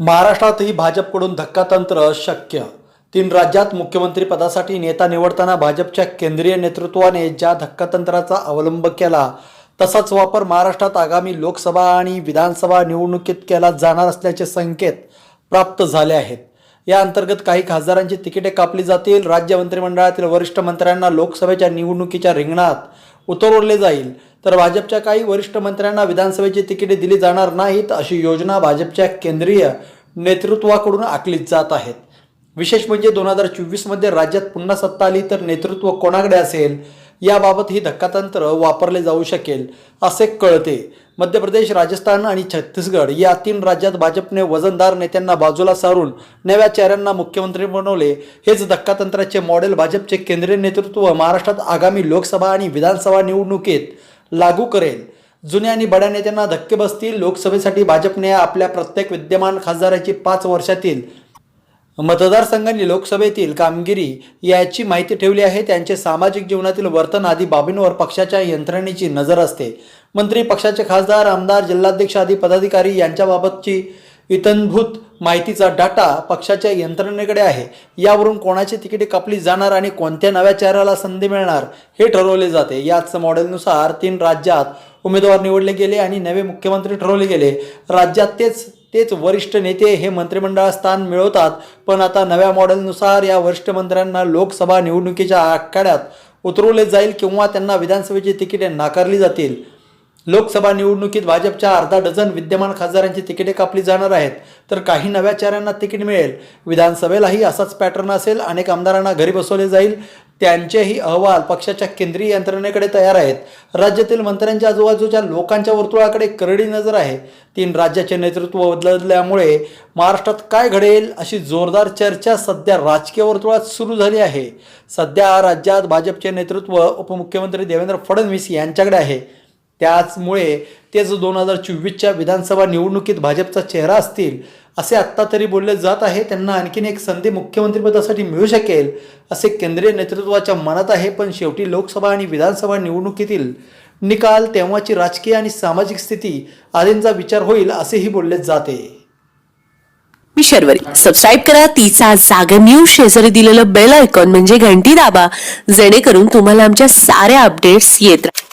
महाराष्ट्रातही भाजपकडून धक्कातंत्र शक्य. तीन राज्यात मुख्यमंत्री पदासाठी नेता निवडताना भाजपच्या केंद्रीय नेतृत्वाने ज्या धक्कातंत्राचा अवलंब केला तसाच वापर महाराष्ट्रात आगामी लोकसभा आणि विधानसभा निवडणुकीत केला जाणार असल्याचे संकेत प्राप्त झाले आहेत. या अंतर्गत काही खासदारांची तिकिटे कापली जातील. राज्य मंत्रिमंडळातील वरिष्ठ मंत्र्यांना लोकसभेच्या निवडणुकीच्या रिंगणात उतरवले जाईल. तर भाजपच्या काही वरिष्ठ मंत्र्यांना विधानसभेची तिकिटे दिली जाणार नाहीत अशी योजना भाजपच्या केंद्रीय नेतृत्वाकडून आखली जात आहेत. विशेष म्हणजे दोन हजार चोवीसमध्ये राज्यात पुन्हा सत्ता आली तर नेतृत्व कोणाकडे असेल? याबाबत ही धक्कातंत्र वापरले जाऊ शकेल असे कळते. मध्य प्रदेश राजस्थान आणि छत्तीसगड या तीन राज्यात भाजपने वजनदार नेत्यांना बाजूला सारून नव्या चेहऱ्यांना मुख्यमंत्री बनवले. हेच धक्कातंत्राचे मॉडेल भाजपचे केंद्रीय नेतृत्व महाराष्ट्रात आगामी लोकसभा आणि विधानसभा निवडणुकीत लागू करेल. जुन्या आणि बड्या नेत्यांना धक्के बसतील. लोकसभेसाठी भाजपने आपल्या प्रत्येक विद्यमान खासदाराची पाच वर्षातील मतदारसंघांनी लोकसभेतील कामगिरी याची माहिती ठेवली आहे. त्यांचे सामाजिक जीवनातील वर्तन आदी बाबींवर पक्षाच्या यंत्रणेची नजर असते. मंत्री पक्षाचे खासदार आमदार जिल्हाध्यक्ष आदी पदाधिकारी यांच्याबाबतची इतंभूत माहितीचा डाटा पक्षाच्या यंत्रणेकडे आहे. यावरून कोणाची तिकिटे कापली जाणार आणि कोणत्या नव्या चेहऱ्याला संधी मिळणार हे ठरवले जाते. याच मॉडेलनुसार तीन राज्यात उमेदवार निवडले गेले आणि नवे मुख्यमंत्री ठरवले गेले. राज्यात तेच तेच वरिष्ठ नेते हे मंत्रिमंडळात स्थान मिळवतात पण आता नव्या मॉडेलनुसार या वरिष्ठ मंत्र्यांना लोकसभा निवडणुकीच्या आखाड्यात उतरवले जाईल किंवा त्यांना विधानसभेची तिकिटे नाकारली जातील. लोकसभा निवडणुकीत भाजपच्या अर्धा डझन विद्यमान खासदारांची तिकिटे कापली जाणार आहेत तर काही नव्या चेहऱ्यांना तिकीट मिळेल. विधानसभेलाही असाच पॅटर्न असेल अनेक आमदारांना घरी बसवले जाईल त्यांचेही अहवाल पक्षाच्या केंद्रीय यंत्रणेकडे तयार आहेत. राज्यातील मंत्र्यांच्या आजूबाजूच्या लोकांच्या वर्तुळाकडे करडी नजर आहे. तीन राज्याचे नेतृत्व बदलल्यामुळे महाराष्ट्रात काय घडेल अशी जोरदार चर्चा सध्या राजकीय वर्तुळात सुरू झाली आहे. सध्या राज्यात भाजपचे नेतृत्व उपमुख्यमंत्री देवेंद्र फडणवीस यांच्याकडे आहे. त्याचमुळे तेच दोन हजार चोवीसच्या विधानसभा निवडणुकीत भाजपचा चेहरा असतील असे आत्ता तरी बोलले जात आहे त्यांना आणखीन एक संधी मुख्यमंत्रीपदासाठी मिळू शकेल असे केंद्रीय नेतृत्वाच्या मनात आहे पण शेवटी लोकसभा आणि विधानसभा निवडणुकीतील निकाल तेव्हाची राजकीय आणि सामाजिक स्थिती आदींचा विचार होईल असेही बोलले जाते. मी शर्वरी. सबस्क्राईब करा तिचा जागर न्यूज शेजारी दिलेलं बेल आयकॉन म्हणजे घंटी दाबा जेणेकरून तुम्हाला आमच्या साऱ्या अपडेट्स येत राहतील